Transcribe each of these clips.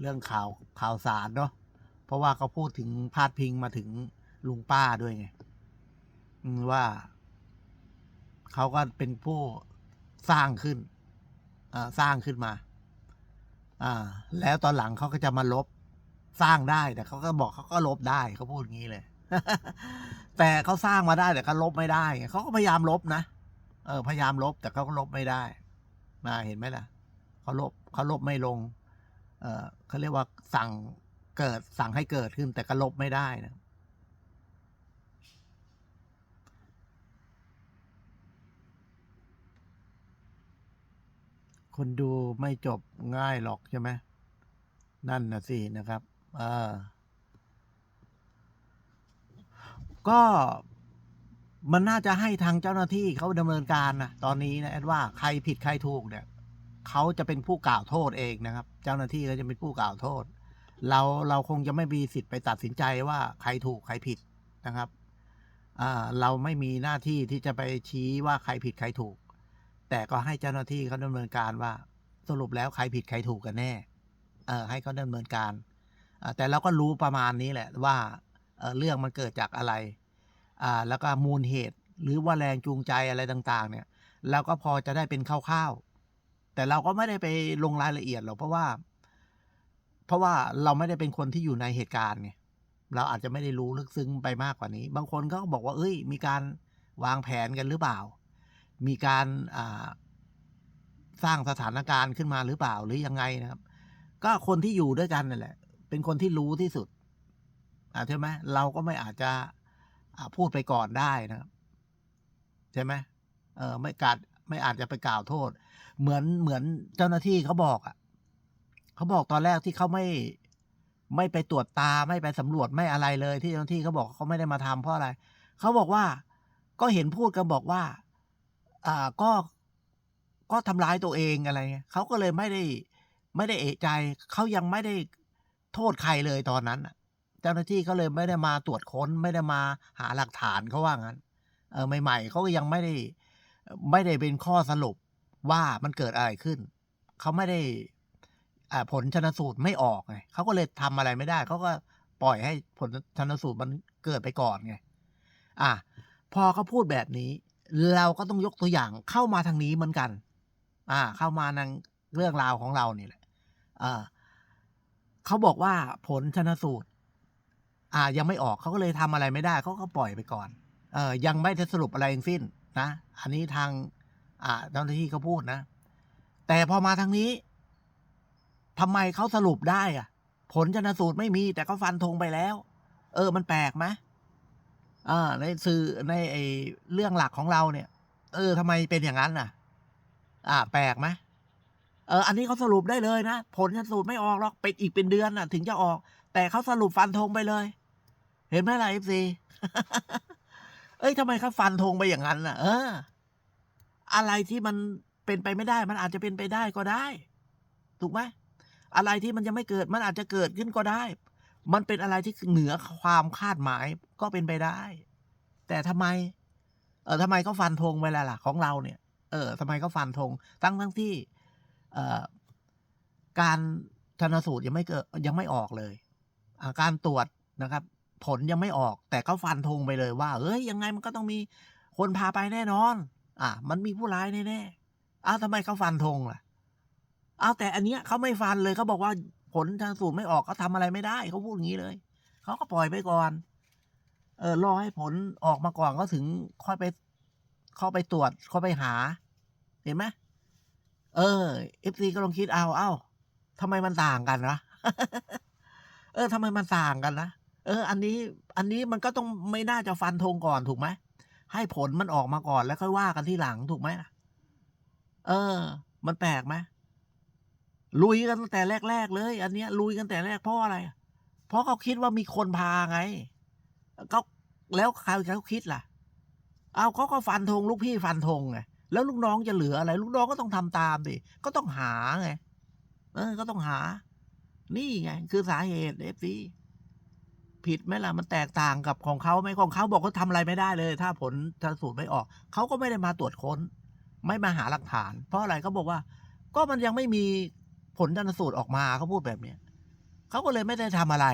เรื่องข่าวข่าวสารเนาะเพราะว่าเขาพูดถึงพาดพิงมาถึงลุงป้าด้วยไงว่าเขาก็เป็นผู้สร้างขึ้นสร้างขึ้นมา อ่า แล้วตอนหลังเขาก็จะมาลบสร้างได้แต่เขาก็บอกเขาก็ลบได้เขาพูดงี้เลย แต่เขาสร้างมาได้แต่เขาลบไม่ได้เขาก็พยายามลบนะเออพยายามลบแต่เขาก็ลบไม่ได้มาเห็นไหมล่ะเขาลบเขาลบไม่ลง เขาเรียกว่าสั่งเกิดสั่งให้เกิดขึ้นแต่ก็ลบไม่ได้นะคนดูไม่จบง่ายหรอกใช่ไหมนั่นนะสินะครับเออก็มันน่าจะให้ทางเจ้าหน้าที่เขาดำเนินการนะตอนนี้นะแอดว่าใครผิดใครถูกเนี่ย เขาจะเป็นผู้กล่าวโทษเองนะครับ เจ้าหน้าที่ก็จะเป็นผู้กล่าวโทษ เราเราคงจะไม่มีสิทธิ์ไปตัดสินใจว่าใครถูกใครผิดนะครับเราไม่มีหน้าที่ที่จะไปชี้ว่าใครผิดใครถูก แต่ก็ให้เจ้าหน้าที่เขาดำเนินการว่าสรุปแล้วใครผิดใครถูกกันแน่เออให้เขาดำเนินการแต่เราก็รู้ประมาณนี้แหละว่าเเรื่องมันเกิดจากอะไรอ่าแล้วก็มูลเหตุหรือว่าแรงจูงใจอะไรต่าง ๆ เนี่ยเราก็พอจะได้เป็นคร่าวๆ แต่เราก็ไม่ได้ไปลงรายละเอียดหรอกเพราะว่า เพราะว่าเราไม่ได้เป็นคนที่อยู่ในเหตุการณ์ไงเราอาจจะไม่ได้รู้ลึกซึ้งไปมากกว่านี้ บางคนก็บอกว่า เอ้ย มีการวางแผนกันหรือเปล่า มีการสร้างสถานการณ์ขึ้นมาหรือเปล่าหรือยังไงนะครับ ก็คนที่อยู่ด้วยกันนั่นแหละ เป็นคนที่รู้ที่สุดอ่าใช่ไหมเราก็ไม่อาจจะพูดไปก่อนได้นะครับ ใช่ไหมเออไม่กาดไม่อาจจะไปกล่าวโทษ เหมือนเหมือนเจ้าหน้าที่เขาบอกอะเขาบอกตอนแรกที่เขาไม่ไม่ไปตรวจตาไม่ไปสำรวจไม่อะไรเลยที่เจ้าหน้าที่เขาบอกเขาไม่ได้มาทำเพราะอะไรเขาบอกว่าก็เห็นพูดกันบอกว่า อ่าก็ก็ทำร้ายตัวเองอะไรเงี้ยเขาก็เลยไม่ได้ ไม่ได้เอะใจเขายังไม่ได้โทษใครเลยตอนนั้นเจ้าหน้าที่เขาเลยไม่ได้มาตรวจค้น ไม่ได้มาหาหลักฐานเขาว่างั้น เออใหม่ ๆเขาก็ยังไม่ได้ ไม่ได้เป็นข้อสรุป ว่ามันเกิดอะไรขึ้น เขาไม่ได้ผลชนสูตรไม่ออกไงเขาก็เลยทำอะไรไม่ได้ เขาก็ปล่อยให้ผลชนสูตรมันเกิดไปก่อนไงอะพอเขาพูดแบบนี้ เราก็ต้องยกตัวอย่างเข้ามาทางนี้เหมือนกัน อ่า เข้ามาในเรื่องราวของเราเนี่ยแหละอ่าเขาบอกว่าผลชนสูตร อ่า ยังไม่ออกเขาก็เลยทำอะไรไม่ได้เขาก็ปล่อยไปก่อน เออยังไม่ได้สรุปอะไรทั้งสิ้นนะ อันนี้ทาง เจ้าหน้าที่เขาพูดนะ แต่พอมาทางนี้ทำไมเขาสรุปได้อะผลชนสูตรไม่มี แต่เขาฟันธงไปแล้ว เออ มันแปลกไหมอ่าในสื่อในไอเรื่องหลักของเราเนี่ย เออทำไมเป็นอย่างนั้นน่ะ อ่า แปลกไหมเอออันนี้เขาสรุปได้เลยนะผลชนสูตรไม่ออกหรอกเป็นอีกเป็นเดือนน่ะ ถึงจะออก แต่เขาสรุปฟันธงไปเลย เห็นไหมล่ะเอฟซีเอ้ยทำไมเขาฟันธงไปอย่างนั้นน่ะ เออ อะไรที่มันเป็นไปไม่ได้ มันอาจจะเป็นไปได้ก็ได้ ถูกไหมอะไรที่มันยังไม่เกิดมันอาจจะเกิดขึ้นก็ได้ มันเป็นอะไรที่เหนือความคาดหมายก็เป็นไปได้ แต่ทำไม เออทำไมเขาฟันธงไปล่ะล่ะของเราเนี่ย เออทำไมเขาฟันธงตั้งทั้งที่ เออการชนสูตรยังไม่เกิดยังไม่ออกเลยอาการตรวจนะครับ ผลยังไม่ออก แต่เขาฟันธงไปเลยว่าเอ้ยยังไงมันก็ต้องมีคนพาไปแน่นอน อะมันมีผู้ร้ายแน่ๆอ้าวทำไมเขาฟันธงล่ะอ้าวแต่อันเนี้ยเขาไม่ฟันเลยเขาบอกว่าผลชนสูตรไม่ออกเขาทำอะไรไม่ได้เขาพูดอย่างนี้เลยเขาก็ปล่อยไปก่อน เออรอให้ผลออกมาก่อนก็ถึงค่อยไปเข้าไปตรวจเข้าไปหา เห็นไหมเออเอฟซีก็ลองคิดเอาเอ้าทำไมมันต่างกันนะเออทำไมมันต่างกันนะเออ อันนี้ อันนี้มันก็ต้องไม่น่าจะฟันธงก่อนถูกไหม ให้ผลมันออกมาก่อนแล้วค่อยว่ากันที่หลังถูกไหมล่ะ เออ มันแปลกไหมลุยกันตั้งแต่แรก ๆ เลย อันเนี้ย ลุยกันแต่แรกเพราะอะไร เพราะเขาคิดว่ามีคนพาไงเขาแล้วใครเขาคิดล่ะ เอาเขาก็ฟันธงลูกพี่ฟันธงไงแล้วลูกน้องจะเหลืออะไร ลูกน้องก็ต้องทำตามดิก็ต้องหาไงเออ ก็ต้องหา นี่ไง คือสาเหตุเอฟซี ผิดไหมล่ะมันแตกต่างกับของเขาไหมของเขาบอกเขาทำอะไรไม่ได้เลย ถ้าผลชนสูตรไม่ออกเขาก็ไม่ได้มาตรวจค้น ไม่มาหาหลักฐาน เพราะอะไรเขาบอกว่า ก็มันยังไม่มีผลชนสูตรออกมาเขาพูดแบบเนี้ยเขาก็เลยไม่ได้ทำอะไร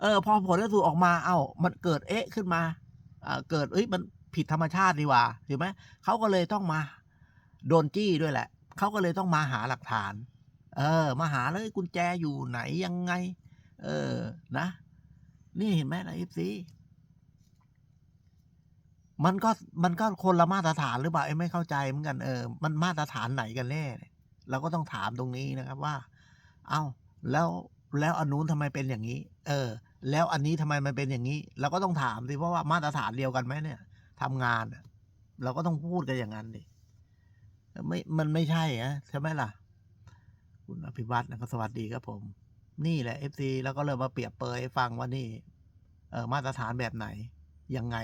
เออ พอผลสูตรออกมา เอ้า มันเกิดเอ๊ะขึ้นมาอ่าเกิดเอ้ยมันผิดธรรมชาติดีว่าถูกไหมเขาก็เลยต้องมาโดนจี้ด้วยแหละเขาก็เลยต้องมาหาหลักฐาน เออ มาหาเลยกุญแจอยู่ไหนยังไง เออ นะ นี่เห็นไหมล่ะเอฟซีมันก็มันก็คนละมาตรฐานหรือเปล่าไอ้ไม่เข้าใจเหมือนกันเออ มันมาตรฐานไหนกันแน่เราก็ต้องถามตรงนี้นะครับว่า เอ้าแล้วแล้วอันนู้นทำไมเป็นอย่างนี้ เออ แล้วอันนี้ทำไมมันเป็นอย่างนี้ เราก็ต้องถามสิเพราะว่ามาตรฐานเดียวกันไหมเนี่ยทำงานเราก็ต้องพูดกันอย่างนั้นดิไม่มันไม่ใช่อะใช่ไหมล่ะ คุณอภิวัตนะก็สวัสดีครับผม นี่แหละเอฟซีแล้วก็เลยมมาเปรียบเปรยฟังว่านี่เออมาตรฐานแบบไหน ยังไง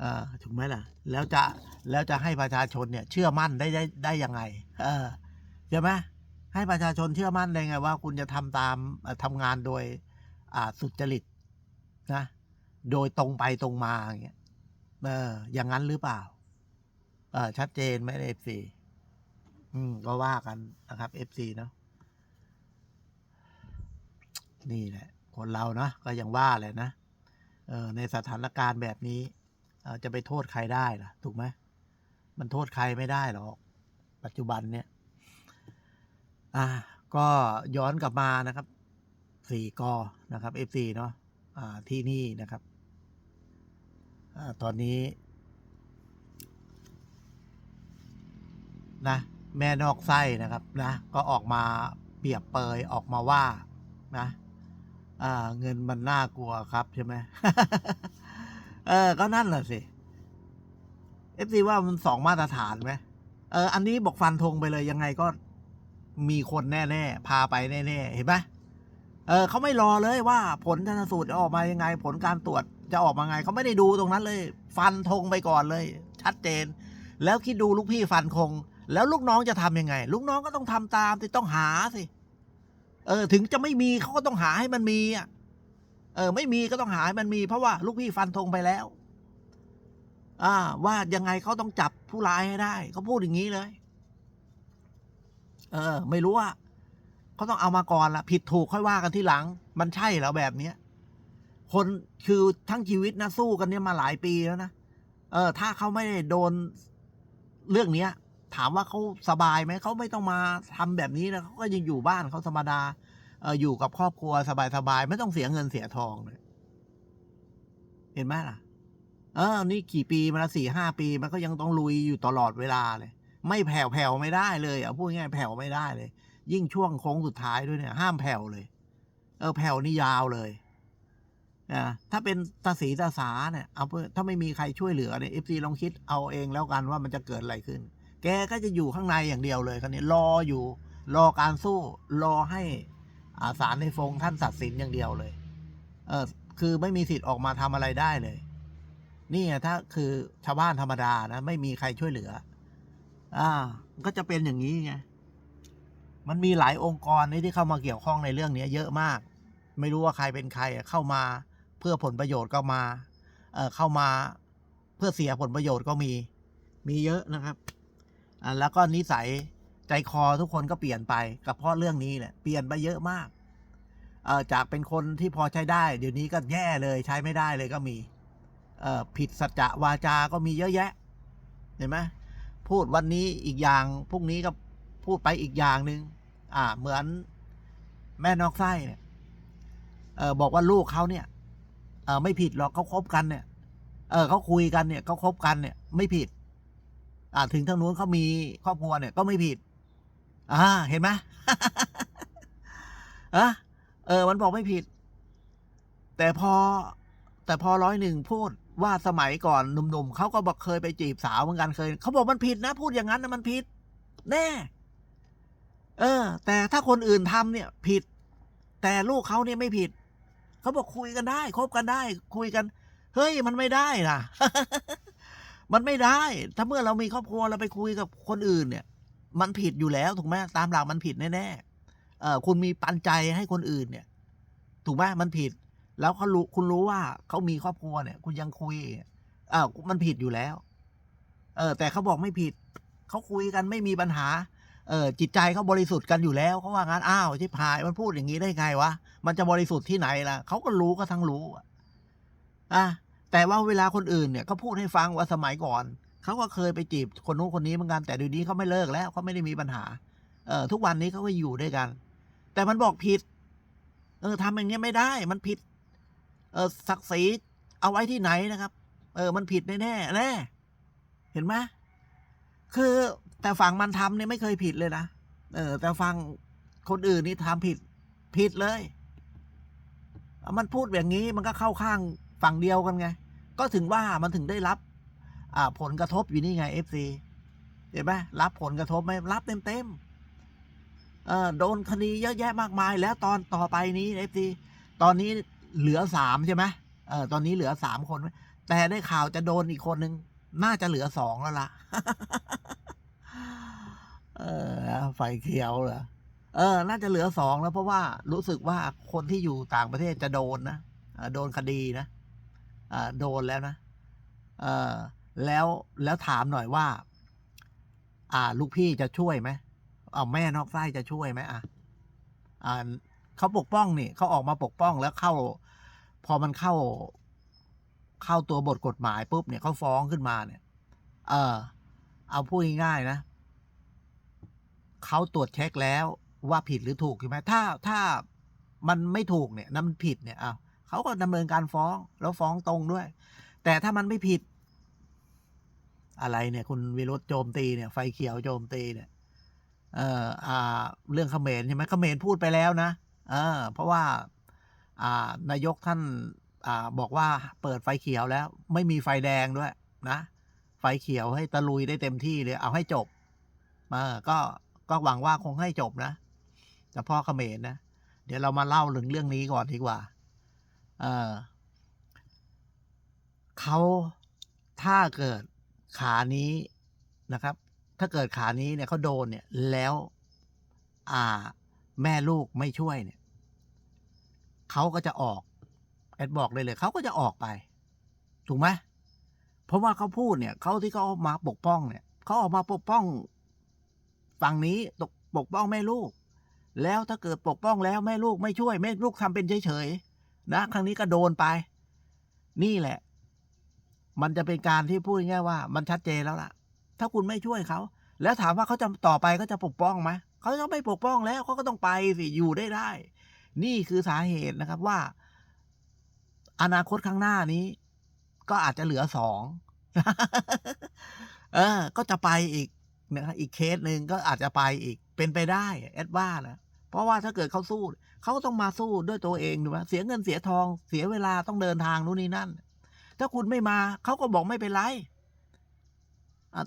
เออถูกไหมล่ะ แล้วจะแล้วจะให้ประชาชนเนี่ย เชื่อมั่นได้ได้ได้ยังไง เออใช่ไหมให้ประชาชนเชื่อมั่นได้ไง ว่าคุณจะทำตามเอ่อทำงานโดยอ่าสุจริตนะ โดยตรงไปตรงมาอย่างเงี้ยเอออย่างนั้นหรือเปล่า เออชัดเจนไหมเอฟซีอืมก็ว่ากันนะครับเอฟซีเนาะ นี่แหละ คนเราเนะก็ยังว่าแหละนะเออในสถานการณ์แบบนี้เอจะไปโทษใครได้ล่ะ ถูกไหมมันโทษใครไม่ได้หรอก ปัจจุบันเนี่ย อ่า ก็ย้อนกลับมานะครับสี่กอนะครับ FC เนาะอ่าที่นี่นะครับอ่าตอนนี้ นะ แม่นอกไส้นะครับ นะ ก็ออกมาเปรียบเปยออกมาว่า นะ อ่า เงินมันน่ากลัวครับใช่ไหมเออ ก็นั่นแหละสิ FC ว่ามันสองมาตรฐานไหมเออ อันนี้บอกฟันธงไปเลยยังไงก็มีคนแน่ๆ พาไปแน่ๆ เห็นไหมเออเขาไม่รอเลยว่าผลชนสูตรจะออกมายังไง ผลการตรวจจะออกมาไง เขาไม่ได้ดูตรงนั้นเลย ฟันธงไปก่อนเลย ชัดเจน แล้วคิดดูลูกพี่ฟันคง แล้วลูกน้องจะทำยังไง ลูกน้องก็ต้องทำตามสิต้องหาสิ เออ ถึงจะไม่มีเขาก็ต้องหาให้มันมีอะเออ ไม่มีก็ต้องหาให้มันมี เพราะว่าลูกพี่ฟันธงไปแล้ว อ่า ว่ายังไงเขาต้องจับผู้ร้ายให้ได้เขาพูดอย่างนี้เลย เออ ไม่รู้ว่าเขาต้องเอามาก่อนละผิดถูกค่อยว่ากันที่หลัง มันใช่แล้วแบบเนี้ยคนคือทั้งชีวิตนะสู้กันเนี่ยมาหลายปีแล้วนะเออ ถ้าเขาไม่ได้โดนเรื่องเนี้ย ถามว่าเขาสบายไหมเขาไม่ต้องมาทำแบบนี้นะเขาก็ยังอยู่บ้านเขาธรรมดาอออยู่กับครอบครัวสบายๆไม่ต้องเสียเงินเสียทองเลยเห็นไหมล่ะ เออ นี่กี่ปีมาละสี่ห้าปีมันก็ยังต้องลุยอยู่ตลอดเวลาเลย ไม่แผ่วแผ่วไม่ได้เลยเอะพูดง่ายแผ่วไม่ได้เลย ยิ่งช่วงโค้งสุดท้ายด้วยเนี่ย ห้ามแผ่วเลย เออ แผ่วนี่ยาวเลยนะถ้าเป็นตาสีตาสาเนี่ยเอาเพื่อถ้าไม่มีใครช่วยเหลือเนี่ยเอฟซีลองคิดเอาเองแล้วกันว่ามันจะเกิดอะไรขึ้น แกก็จะอยู่ข้างในอย่างเดียวเลยคันนี้รออยู่ รอการสู้รอให้อาสารในฟงท่านตัดสินอย่างเดียวเลย เออคือไม่มีสิทธิ์ออกมาทำอะไรได้เลย นี่ถ้าคือชาวบ้านธรรมดานะไม่มีใครช่วยเหลือ อ่า ก็จะเป็นอย่างนี้ไงมันมีหลายองค์กรนี่ที่เข้ามาเกี่ยวข้องในเรื่องนี้เยอะมาก ไม่รู้ว่าใครเป็นใครเข้ามาเพื่อผลประโยชน์ก็มา เออเข้ามาเพื่อเสียผลประโยชน์ก็มี มีเยอะนะครับ อ่าแล้วก็นิสัยใจคอทุกคนก็เปลี่ยนไปกับเพราะเรื่องนี้แหละเปลี่ยนไปเยอะมากเออจากเป็นคนที่พอใช้ได้ เดี๋ยวนี้ก็แย่เลยใช้ไม่ได้เลยก็มีเออผิดสัจจะวาจา ก็มีเยอะแยะ เห็นไหมพูดวันนี้อีกอย่างพรุ่งนี้ก็พูดไปอีกอย่างหนึ่งอ่า เหมือนแม่นอกไส้เนี่ยเออบอกว่าลูกเขาเนี่ยเออไม่ผิดหรอกเขาคบกันเนี่ย เออเขาคุยกันเนี่ยเขาคบกันเนี่ย ไม่ผิด อ่าถึงทางนู้นเขามีครอบครัวเนี่ยก็ไม่ผิด อ่า เห็นไหมอะเออ มันบอกไม่ผิด แต่พอ แต่พอร้อยหนึ่งพูดว่าสมัยก่อนหนุ่มๆเขาก็บอกเคยไปจีบสาวเหมือนกันเคยเขาบอกมันผิดนะ พูดอย่างนั้นนะมันผิด แน่ เออ แต่ถ้าคนอื่นทำเนี่ย ผิด แต่ลูกเขาเนี่ยไม่ผิดเขาบอกคุยกันได้คบกันได้ คุยกัน เฮ้ยมันไม่ได้นะ มันไม่ได้ ถ้าเมื่อเรามีครอบครัวเราไปคุยกับคนอื่นเนี่ย มันผิดอยู่แล้วถูกไหมตามหลักมันผิดแน่ๆเออคุณมีปันใจให้คนอื่นเนี่ย ถูกไหมมันผิด แล้วเขารู้คุณรู้ว่าเขามีครอบครัวเนี่ย คุณยังคุยอ่ามันผิดอยู่แล้ว เออ แต่เขาบอกไม่ผิดเขาคุยกันไม่มีปัญหา เออจิตใจเขาบริสุทธิ์กันอยู่แล้วเขาว่างั้นอ้าวชิบหายมันพูดอย่างนี้ได้ไงวะมันจะบริสุทธิ์ที่ไหนล่ะเขาก็รู้ก็ทั้งรู้อะอะ แต่ว่าเวลาคนอื่นเนี่ยเขาพูดให้ฟังว่าสมัยก่อนเขาก็เคยไปจีบคนนู้นคนนี้เหมือนกันแต่ดีนี้เขาไม่เลิกแล้วเขาไม่ได้มีปัญหา เออทุกวันนี้เขาก็อยู่ด้วยกัน แต่มันบอกผิด เออทำอย่างเงี้ยไม่ได้ มันผิด เออศักดิ์ศรีเอาไว้ที่ไหนนะครับ เออ มันผิดแน่แน่แน่เห็นไหมคือแต่ฝั่งมันทำเนี่ยไม่เคยผิดเลยนะเออ แต่ฝั่งคนอื่นนี่ทำผิด ผิดเลยเอามันพูดอย่างนี้มันก็เข้าข้างฝั่งเดียวกันไง ก็ถึงว่ามันถึงได้รับผลกระทบอยู่นี่ไงเอฟซีเห็นไหมรับผลกระทบไหมรับเต็มเต็มๆโดนคดีเยอะแยะมากมาย แล้วตอนต่อไปนี้เอฟซีตอนนี้เหลือสามใช่ไหมเออตอนนี้เหลือสามคน แต่ได้ข่าวจะโดนอีกคนหนึ่งน่าจะเหลือสองแล้วล่ะ เออ ไฟเขียวเหรอ เออ น่าจะเหลือสองแล้วเพราะว่ารู้สึกว่าคนที่อยู่ต่างประเทศจะโดนนะโดนคดีนะ โดนแล้วนะแล้วแล้วถามหน่อยว่า อ่า ลูกพี่จะช่วยไหมเอาแม่นอกไส้จะช่วยไหมอะอ่าเขาปกป้องนี่เขาออกมาปกป้องแล้วเข้า พอมันเข้า เข้าตัวบทกฎหมายปุ๊บเนี่ยเขาฟ้องขึ้นมาเนี่ย เออ เอาพูดง่ายๆนะเขาตรวจเช็คแล้วว่าผิดหรือถูกใช่ไหมถ้าถ้ามันไม่ถูกเนี่ยนั่นมันผิดเนี่ยอ้าว เขาก็ดำเนินการฟ้อง แล้วฟ้องตรงด้วย แต่ถ้ามันไม่ผิด อะไรเนี่ย คุณวิรุธโจมตีเนี่ย ไฟเขียวโจมตีเนี่ยเอ่ออ่า เรื่องเขมรใช่ไหมเขมรพูดไปแล้วนะเออเพราะว่า อ่านายกท่าน อ่า บอกว่าเปิดไฟเขียวแล้ว ไม่มีไฟแดงด้วย นะ ไฟเขียวให้ตะลุยได้เต็มที่เลยเอาให้จบเออก็ก็หวังว่าคงให้จบนะเฉพาะเขมรนะ เดี๋ยวเรามาเล่าถึงเรื่องนี้ก่อนดีกว่า เออเขาถ้าเกิดขานี้นะครับ ถ้าเกิดขานี้เนี่ยเขาโดนเนี่ยแล้วอ่าแม่ลูกไม่ช่วยเนี่ยเขาก็จะออก แอดบอกเลยเลยเขาก็จะออกไป ถูกไหมเพราะว่าเขาพูดเนี่ยเขาที่เขาออกมาปกป้องเนี่ยเขาออกมาปกป้องฝั่งนี้ตกปกป้องแม่ลูก แล้วถ้าเกิดปกป้องแล้วแม่ลูกไม่ช่วยแม่ลูกทำเป็นเฉย นะครั้งนี้ก็โดนไป นี่แหละ มันจะเป็นการที่พูดง่ายว่า มันชัดเจนแล้วล่ะ ถ้าคุณไม่ช่วยเขา แล้วถามว่าเขาจะต่อไปเขาจะปกป้องไหมเขาจะไม่ปกป้องแล้วเขาก็ต้องไปสิอยู่ได้ได้ นี่คือสาเหตุนะครับว่า อนาคตข้างหน้านี้ ก็อาจจะเหลือสองเออ ก็จะไปอีกนะครับอีกเคสหนึ่งก็อาจจะไปอีกเป็นไปได้แอดว่านะ ราะว่าถ้าเกิดเขาสู้เขาก็ต้องมาสู้ด้วยตัวเองถูกไหมเสียเงินเสียทอง เสียเวลาต้องเดินทางนู่นนี่นั่น ถ้าคุณไม่มาเขาก็บอกไม่เป็นไร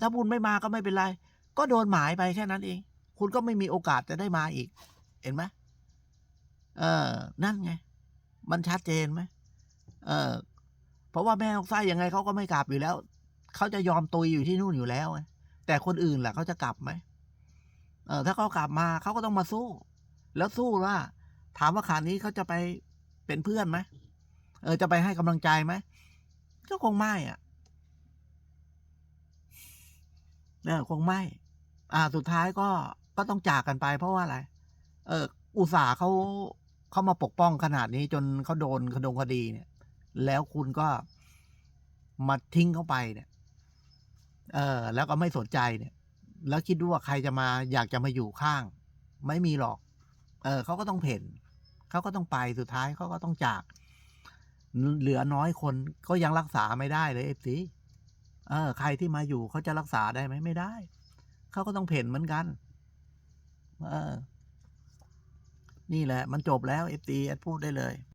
ถ้าคุณไม่มาก็ไม่เป็นไร ก็โดนหมายไปแค่นั้นเอง คุณก็ไม่มีโอกาสจะได้มาอีก เห็นไหมเออ นั่นไง มันชัดเจนไหมเออ เพราะว่าแม่นกไส้ยังไงเขาก็ไม่กลับอยู่แล้ว เขาจะยอมตุยอยู่ที่นู่นอยู่แล้ว แต่คนอื่นล่ะเขาจะกลับไหมเออถ้าเขากลับมาเขาก็ต้องมาสู้ แล้วสู้ว่าถามว่าขานี้เขาจะไปเป็นเพื่อนไหมเออจะไปให้กำลังใจไหมก็คงไม่อะเนี่ยคงไม่ อ่า สุดท้ายก็ก็ต้องจากกันไป เพราะว่าอะไร เออ อุตส่าห์เขาเขามาปกป้องขนาดนี้จนเขาโดนคดงคดีเนี่ย แล้วคุณก็มาทิ้งเขาไปเนี่ย เออ แล้วก็ไม่สนใจเนี่ย แล้วคิดดูว่าใครจะมาอยากจะมาอยู่ข้าง ไม่มีหรอก เออเขาก็ต้องเพ่นเขาก็ต้องไปสุดท้ายเขาก็ต้องจาก เหลือน้อยคนก็ยังรักษาไม่ได้เลยเอฟซีเออ ใครที่มาอยู่เขาจะรักษาได้ไหมไม่ได้เขาก็ต้องเพ่นเหมือนกัน เออ นี่แหละ มันจบแล้วเอฟซีพูดได้เลย